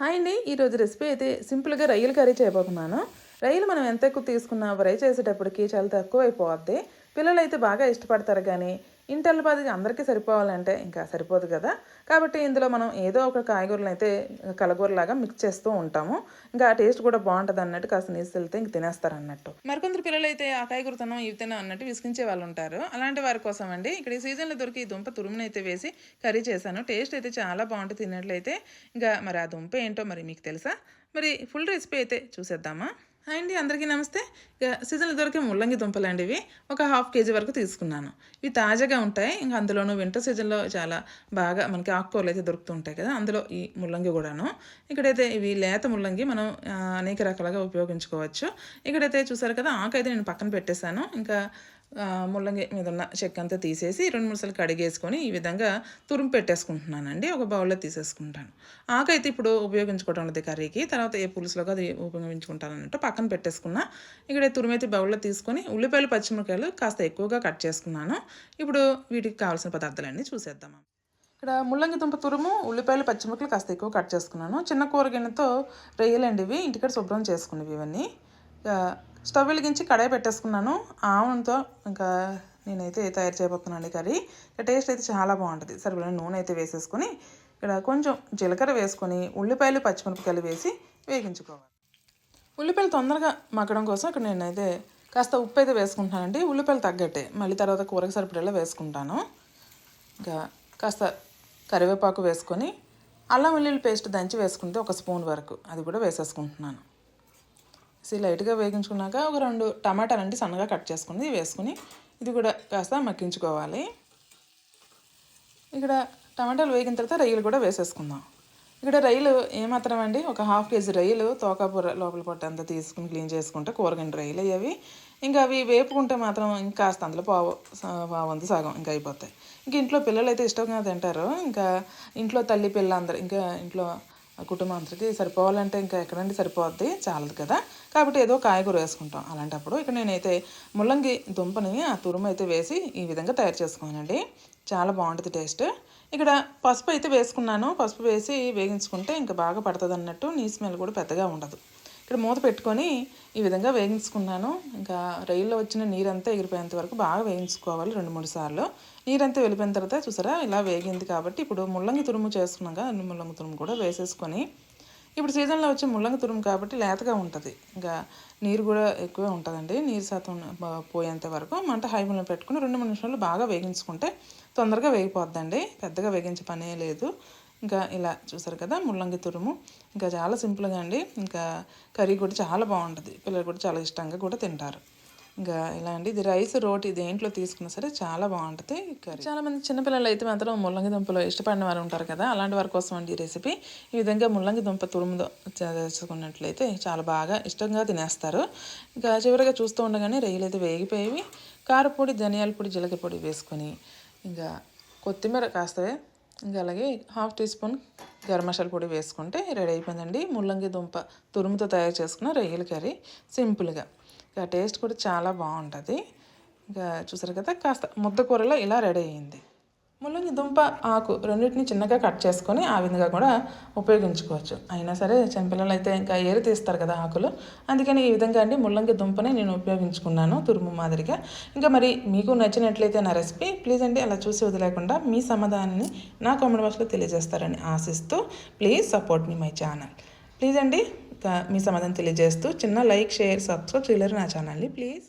Hi అండి. ఈరోజు recipe అయితే సింపుల్గా రొయ్యలు కర్రీ చేయబోతున్నాను. రొయ్యలు మనం ఎంత ఎక్కువ తీసుకున్నా ఫ్రై చేసేటప్పటికి చాలా తక్కువ అయిపోద్ది పిల్లలు అయితే బాగా ఇష్టపడతారు కానీ ఇంటర్ల ఇంటల్లిపాది అందరికీ సరిపోవాలంటే ఇంకా సరిపోదు కదా. కాబట్టి ఇందులో మనం ఏదో ఒక కాయగూరలు అయితే కలగూరలాగా మిక్స్ చేస్తూ ఉంటాము. ఇంకా ఆ టేస్ట్ కూడా బాగుంటుంది అన్నట్టు కాస్త నీసు వెళ్తే ఇంక తినేస్తారు అన్నట్టు మరికొందరు పిల్లలు అయితే ఆ కాయగూర తినం ఇవి తినం అన్నట్టు విసిగించే వాళ్ళు ఉంటారు. అలాంటి వారి కోసం అండి ఇక్కడ ఈ సీజన్లో దొరికి ఈ దుంప తురుమునైతే అయితే వేసి కర్రీ చేశాను. టేస్ట్ అయితే చాలా బాగుంటుంది తిన్నట్లయితే. ఇంకా మరి ఆ దుంప ఏంటో మరి మీకు తెలుసా? మరి ఫుల్ రెసిపీ అయితే చూసేద్దామా? హాయ్ అండి అందరికీ నమస్తే. సీజన్లో దొరికే ముల్లంగి దుంపలు అండి ఇవి ఒక హాఫ్ కేజీ వరకు తీసుకున్నాను. ఇవి తాజాగా ఉంటాయి. ఇంకా అందులోనూ వింటర్ సీజన్లో చాలా బాగా మనకి ఆకుకూరలు అయితే దొరుకుతుంటాయి కదా అందులో ఈ ముల్లంగి కూడాను. ఇక్కడైతే ఇవి లేత ముల్లంగి మనం అనేక రకాలుగా ఉపయోగించుకోవచ్చు. ఇక్కడైతే చూసారు కదా ఆకు అయితే నేను పక్కన పెట్టేశాను. ఇంకా ముల్లంగి మీద ఉన్న చెక్క అంతా తీసేసి రెండు మూడు సార్లు కడిగేసుకొని ఈ విధంగా తురుము పెట్టేసుకుంటున్నానండి. ఒక బౌల్లో తీసేసుకుంటాను. ఆకైతే ఇప్పుడు ఉపయోగించుకోవడం లేదు కర్రీకి. తర్వాత ఏ పులుసులోకి అది ఉపయోగించుకుంటాను అన్నట్టు పక్కన పెట్టేసుకున్నా. ఇక్కడ తురుమైతే బౌల్లో తీసుకొని ఉల్లిపాయలు పచ్చిమిరకాయలు కాస్త ఎక్కువగా కట్ చేసుకున్నాను. ఇప్పుడు వీటికి కావాల్సిన పదార్థాలన్నీ చూసేద్దాం. ఇక్కడ ముల్లంగి దుంప తురుము ఉల్లిపాయలు పచ్చిమిరపకాయలు కాస్త ఎక్కువ కట్ చేసుకున్నాను. చిన్న కూరగిన్నెతో రొయ్యలండి ఇవి ఇంటికాడ శుభ్రం చేసుకునేవి ఇవన్నీ. స్టవ్ వెలిగించి కడాయి పెట్టేసుకున్నాను. ఆవునంతో ఇంకా నేనైతే తయారు చేయబోతున్నాను కర్రీ. ఇక టేస్ట్ అయితే చాలా బాగుంటుంది. సరిపడిన నూనె అయితే వేసేసుకొని ఇక్కడ కొంచెం జీలకర్ర వేసుకొని ఉల్లిపాయలు పచ్చిమిరపకాయలు వేసి వేగించుకోవాలి. ఉల్లిపాయలు తొందరగా మగ్గడం కోసం ఇక్కడ నేనైతే కాస్త ఉప్పు అయితే వేసుకుంటానండి ఉల్లిపాయలు తగ్గట్టే. మళ్ళీ తర్వాత కూరకు సరిపడేలా వేసుకుంటాను. ఇంకా కాస్త కరివేపాకు వేసుకొని అల్లం వెల్లుల్లి పేస్ట్ దంచి వేసుకుంటే ఒక స్పూన్ వరకు అది కూడా వేసేసుకుంటున్నాను. ఇది లైట్గా వేగించుకున్నాక ఒక రెండు టమాటాలు అంటే సన్నగా కట్ చేసుకుని వేసుకుని ఇది కూడా కాస్త మక్కించుకోవాలి ఇక్కడ టమాటాలు వేగిన తర్వాత రొయ్యలు కూడా వేసేసుకుందాం. ఇక్కడ రొయ్యలు ఏమాత్రం అండి? ఒక హాఫ్ కేజీ రొయ్యలు తోకాపూర లోపల పొట్ట అంతా తీసుకుని క్లీన్ చేసుకుంటే కూరగాయల రొయ్యలు అవి ఇంకా అవి వేపుకుంటే మాత్రం ఇంకా కాస్త అందులో పావు స- పావు వంతు సగం ఇంకా అయిపోతాయి. ఇంకా ఇంట్లో పిల్లలు అయితే ఇష్టంగా తింటారు. ఇంకా ఇంట్లో తల్లి పిల్ల అందరు ఇంకా ఇంట్లో ఆ కుటుంబం అందరికీ సరిపోవాలంటే ఇంకా ఎక్కడండి సరిపోద్ది? చాలదు కదా. కాబట్టి ఏదో కాయగూర వేసుకుంటాం. అలాంటప్పుడు ఇక్కడ నేనైతే ముల్లంగి దుంపని ఆ తురుము అయితే వేసి ఈ విధంగా తయారు చేసుకున్నానండి. చాలా బాగుంటుంది టేస్ట్. ఇక్కడ పసుపు అయితే వేసుకున్నాను. పసుపు వేసి వేగించుకుంటే ఇంకా బాగా పడుతుంది అన్నట్టు నీ స్మెల్ కూడా పెద్దగా ఉండదు. ఇక్కడ మూత పెట్టుకొని ఈ విధంగా వేగించుకున్నాను ఇంకా రైల్లో వచ్చిన నీరంతా ఎగిరిపోయేంత వరకు బాగా వేయించుకోవాలి రెండు మూడు సార్లు. నీరంతా వెళ్ళిపోయిన తర్వాత చూసారా ఇలా వేగింది కాబట్టి ఇప్పుడు ముల్లంగి తురుము చేసుకున్నాక ముల్లంగి తురుము కూడా వేసేసుకొని ఇప్పుడు సీజన్లో వచ్చే ముల్లంగి తురుము కాబట్టి లేతగా ఉంటుంది. ఇంకా నీరు కూడా ఎక్కువే ఉంటుందండి. నీరు శాతం పోయేంత వరకు మంట హై ఫ్లేమ్లో పెట్టుకుని రెండు మూడు నిమిషాలు బాగా వేగించుకుంటే తొందరగా వేగిపోద్దండి. పెద్దగా వేగించే పనే లేదు. ఇంకా ఇలా చూసారు కదా ముల్లంగి తురుము. ఇంకా చాలా సింపుల్గా అండి. ఇంకా కర్రీ కూడా చాలా బాగుంటుంది. పిల్లలు కూడా చాలా ఇష్టంగా కూడా తింటారు. ఇంకా ఇలా అండి. ఇది రైస్ రోటీ దేంట్లో తీసుకున్నా సరే చాలా బాగుంటుంది కర్రీ. చాలా మంది చిన్నపిల్లలు అయితే మాత్రం ముల్లంగి దుంపలు ఇష్టపడిన వారు ఉంటారు కదా అలాంటి వారి కోసం అండి ఈ రెసిపీ. ఈ విధంగా ముల్లంగి దుంప తురుముతో చేసుకున్నట్లయితే చాలా బాగా ఇష్టంగా తినేస్తారు. ఇంకా చివరిగా చూస్తూ ఉండగానే రొయ్యలు అయితే వేగిపోయేవి. కారపొడి ధనియాల పొడి జీలకర్ర పొడి వేసుకొని ఇంకా కొత్తిమీర కాస్త ఇంకా అలాగే half teaspoon garam masala పొడి వేసుకుంటే రెడీ అయిపోయిందండి. ముల్లంగి దుంప తురుముతో తయారు చేసుకున్న రొయ్యల కర్రీ సింపుల్గా. ఇంకా టేస్ట్ కూడా చాలా బాగుంటుంది. ఇంకా చూసారు కదా కాస్త ముద్ద కూరలో ఇలా రెడీ అయ్యింది ముల్లంగి దుంప ఆకు రెండింటిని చిన్నగా కట్ చేసుకొని ఆ విధంగా కూడా ఉపయోగించుకోవచ్చు. అయినా సరే చిన్నపిల్లలు అయితే ఇంకా ఏరు తీస్తారు కదా ఆకులు. అందుకని ఈ విధంగా అండి ముల్లంగి దుంపని నేను ఉపయోగించుకున్నాను తురుము మాదిరిగా. ఇంకా మరి మీకు నచ్చినట్లయితే నా రెసిపీ ప్లీజ్ అండి అలా చూసి వదిలేకుండా మీ సమాధానాన్ని నా కామెంట్ బాక్స్లో తెలియజేస్తారని ఆశిస్తూ please support me my channel. Please అండి మీ సమాధానం తెలియజేస్తూ చిన్న లైక్ షేర్ సబ్స్క్రైబ్ చేయలేరు నా ఛానల్ని. ప్లీజ్.